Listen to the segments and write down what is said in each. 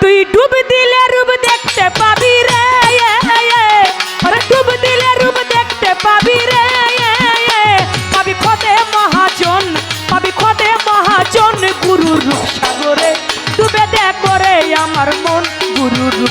তুই ডুব দিলে রূপ দেখতে পাবি রে ডুব দিলে রূপ দেখতে পাবি রে, পাবি খতে মহাজন, পাবি খতে মহাজন, গুরুর সাগরে ডুবে দেখ করে আমার মন গুরু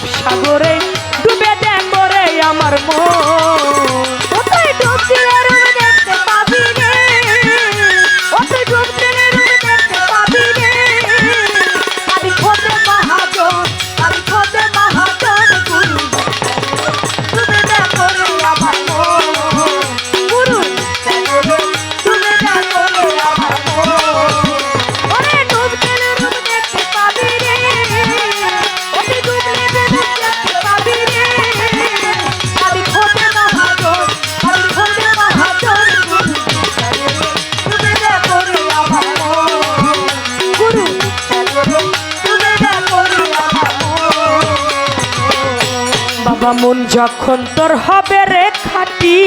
বাবা মন যখন তোর হবে রে খাটি,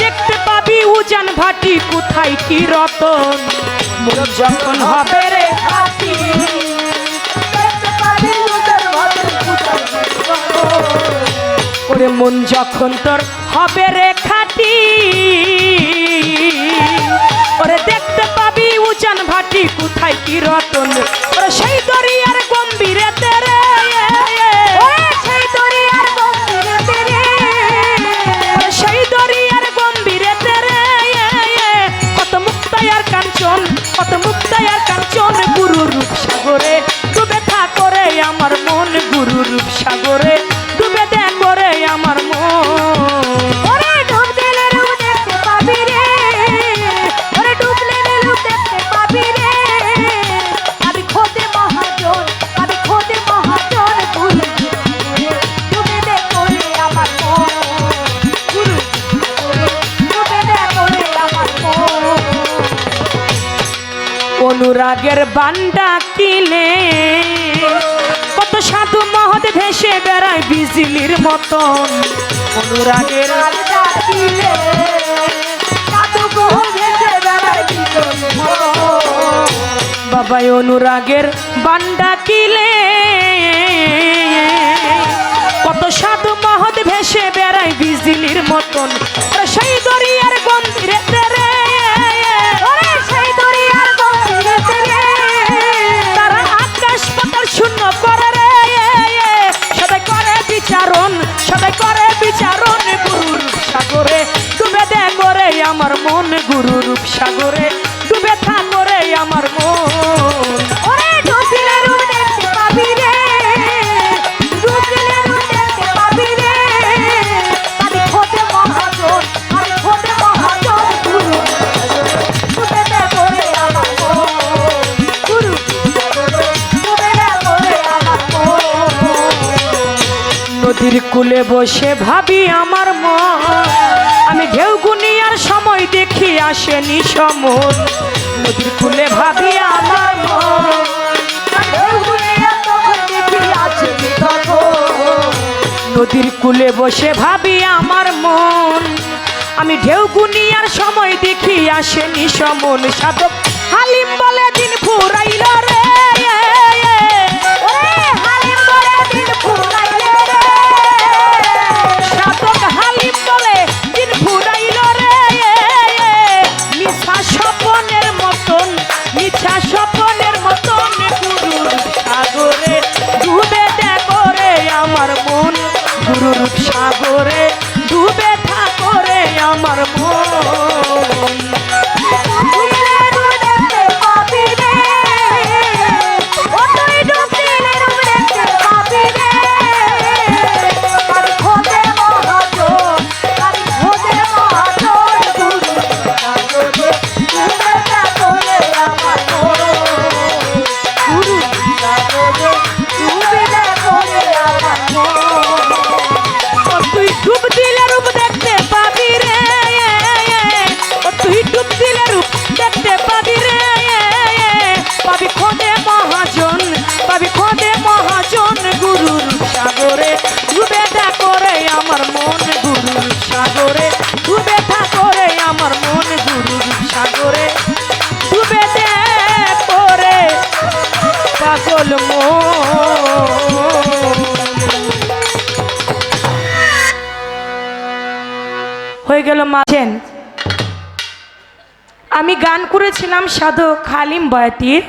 দেখতে পাবি উজান ভাটি কোথায় কি রতন। মন যখন হবে রে খাটি ওরে মন যখন তোর হবে রে খাটি, ওরে দেখতে পাবি উজান ভাটি কোথায় কি রতন। ওরে সেই দরিয়ার গম্ভীরে অনুরাগের বান্ডা কিলে কত সাধু মহৎ ভেসে বেড়ায় বিজলির মতন। অনুরাগের বাবাই অনুরাগের বান্ডা কিলে কত সাধু মহৎ ভেসে বেড়ায় বিজলির মতন। সেই দরিয়ার নদীর কূলে বসে ভাবি আমার মন। আমি ঢেউ গুনিয়ার সময় দেখি আসেনি সমন নদীর কুলে ভাবি আমার মন। নদীর কূলে বসে ভাবি আমার মন। আমি ঢেউ গুনিয়ার সময় দেখি আসেনি সমন সাধক হালিম বলে দিন ফুরাইল গেল মাছেন আমি গান করেছিলাম সাধক হালিম বয়াতির।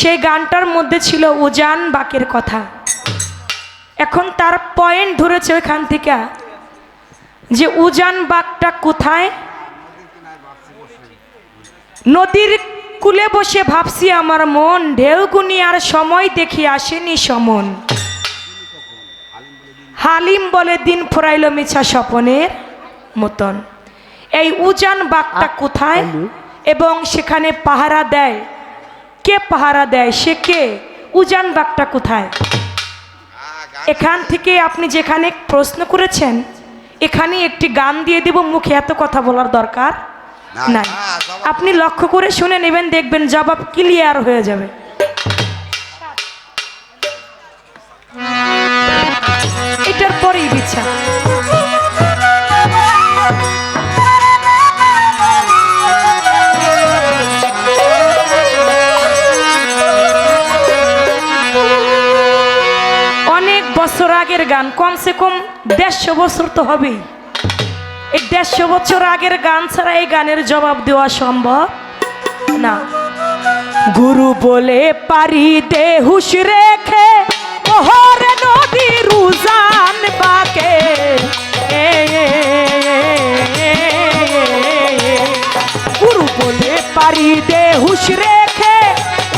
সেই গানটার মধ্যে ছিল উজান বাকের কথা। এখন তার পয়েন্ট ধরেছে ওইখান থেকে যে উজান বাঘটা কোথায়? নদীর কুলে বসে ভাবছি আমার মন ঢেউগুনি আর সময় দেখি আসেনি সমন। হালিম বলে দিন ফোরাইল মিছা স্বপনের। মতন। এই উজান বাঘটা কোথায়? এবং সেখানে পাহারা দেয়। কে পাহারা দেয়? সে কে? উজান বাঘটা কোথায়? এখান থেকে আপনি যেখানে প্রশ্ন করেছেন এখানে একটি গান দিয়ে দেব মুখে এত কথা বলার দরকার নাই। আপনি লক্ষ্য করে শুনে নেবেন দেখবেন জবাব ক্লিয়ার হয়ে যাবে। এটার পরেই বিছা আগের গান, কমসে কম দেড়শো বছর তো হবেই। এই দেড়শো বছর আগের গান ছাড়া এই গানের জবাব দেওয়া সম্ভব না। গুরু বলে, পারি দে হুশ রেখে ওহরে নদী রুজান বাকে। গুরু বলে, পারি দে হুশ রেখে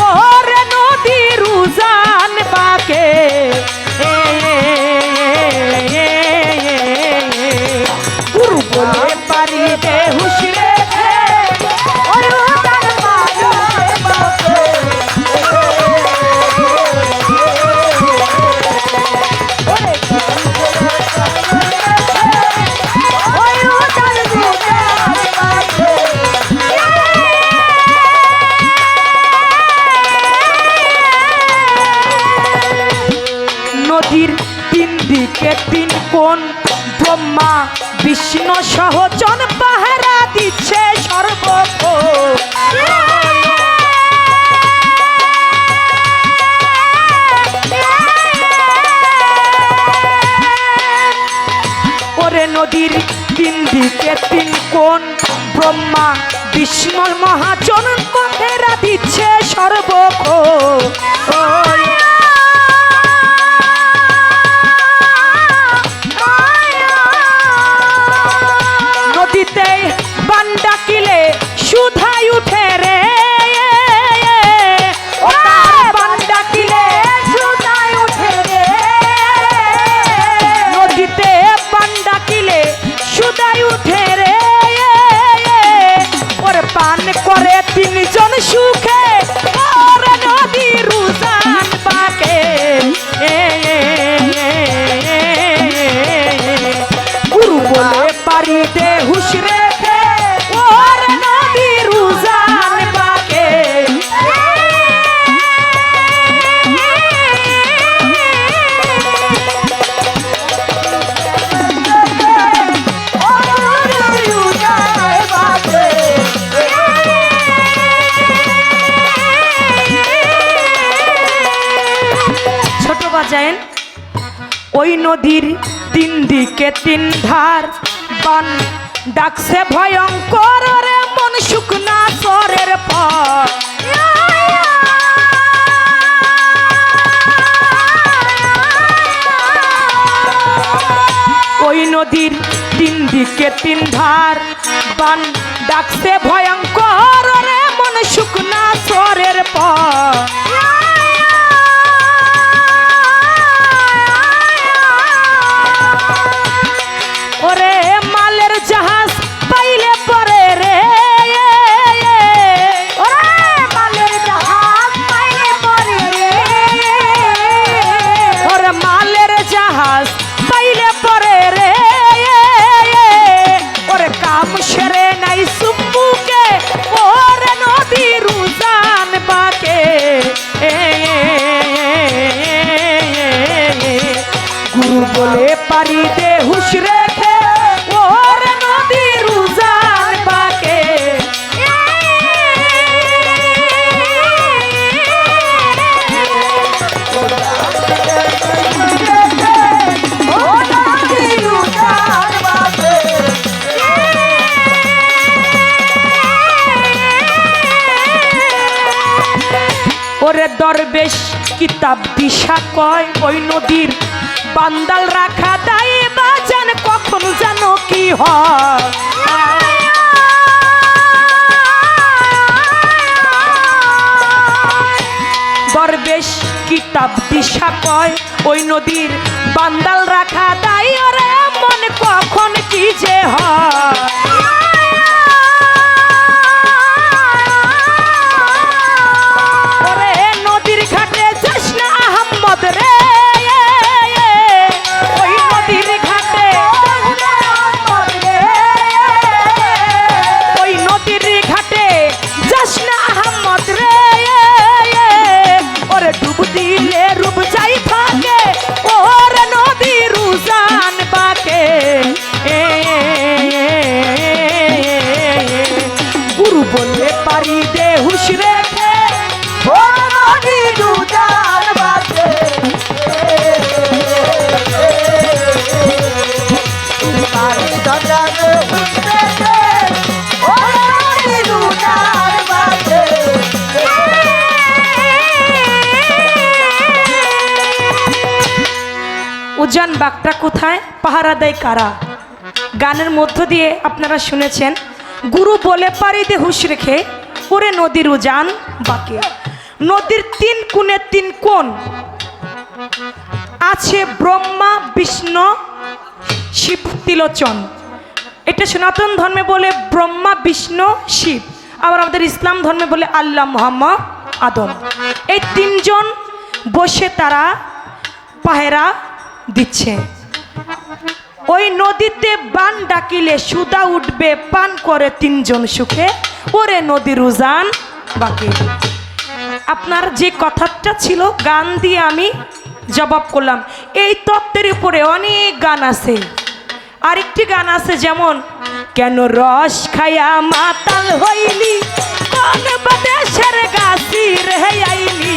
ওহরে নদী রুজান বাকে। বিষ্ণু সহ জন পাহারা দিচ্ছে সর্বক্ষণ ওরে নদীর তিন দিকে তিন কোণ, ব্রহ্মা, বিষ্ণু, মহাজন পাহারা দিচ্ছে সর্বক্ষণ নদীর তিন দিকে তিন ধার। বান ডাকছে ভয়ঙ্কর রে মন শুকনা স্বরের পর ওই নদীর তিন দিকে তিন ধার। বান ডাকছে দিশা কয়, ওই নদীর বান্দাল রাখা দায়ে বাজান, কখন জানো কি হয়? দরবেশ কিতাব দিশা কয়, ওই নদীর বান্দাল রাখা দায়, ওরে মন কখন কি যে হয়? বাগটা কোথায়? পাহারা দেয় কারা? গানের মধ্য দিয়ে আপনারা শুনেছেন, গুরু বলে পারিতে হুশ রেখে, ওরে নদীর উজান বাকে। নদীর তিন কোণে তিন কোণ, আছে ব্রহ্মা, বিষ্ণু, শিব, তিলোচন। এটা সনাতন ধর্মে বলে ব্রহ্মা, বিষ্ণু, শিব। আবার আমাদের ইসলাম ধর্মে বলে আল্লাহ, মোহাম্মদ, আদম। এই তিনজন বসে তারা পাহেরা দিচ্ছে। ওই নদীতে বান ডাকিলে সুদা উঠবে, পান করে তিনজন সুখে। ওরে নদীর উজান বাকি। আপনার যে কথাটা ছিল, গান দিয়ে আমি জবাব করলাম। এই তত্ত্বের উপরে অনেক গান আছে। আরেকটি গান আছে যেমন, কেন রস খায়া মাতাল হইলি? কোন বাদেশের গাছি রে আইলি?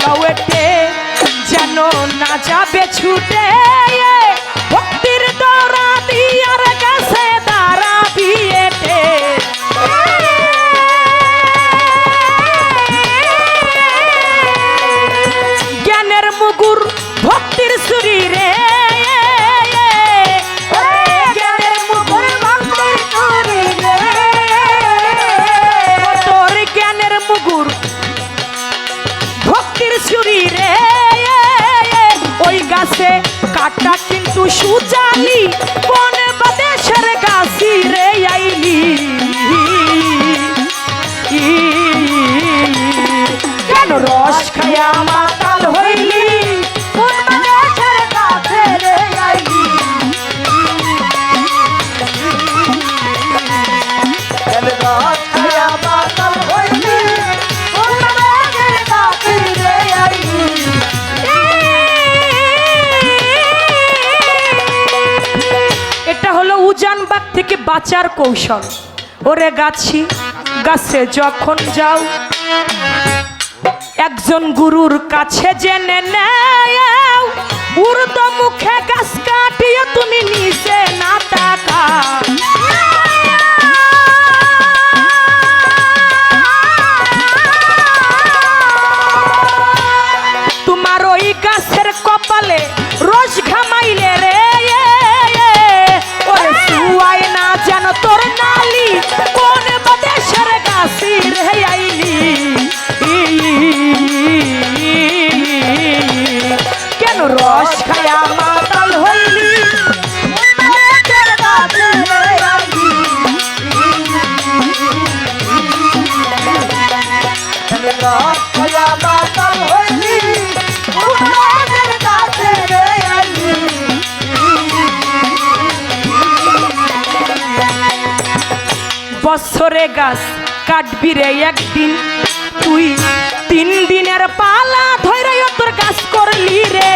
লওয়েটে যেন না যাবে ছুটে ভক্তির দৌড়া দিয়ার থেকে বাঁচার কৌশল। ওরে গাছি, গাছে যখন যাও, একজন গুরুর কাছে জেনে নেও। উর্দ মুখে গাছ কাটিয়ে তুমি নিজে না টাকা বছরে গাছ কাটবি রে একদিন। তুই তিন দিনের পালা ধরে তোর গাছ করলি রে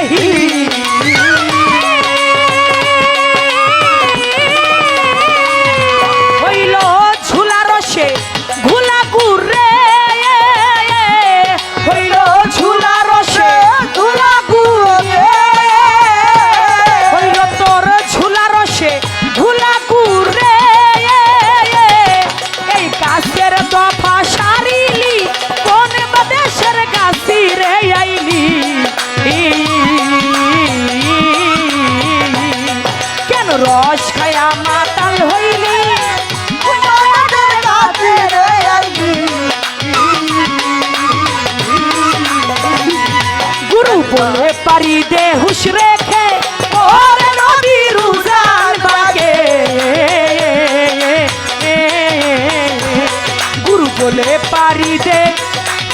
বলে পারি দে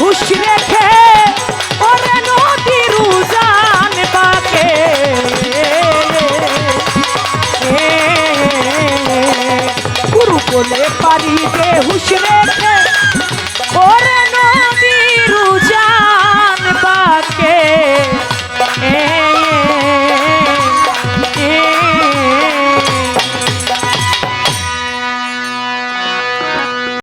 হুশ রেখে ওরে নদীর উজান পাকে। গুরু পারি দে হুশ রেখে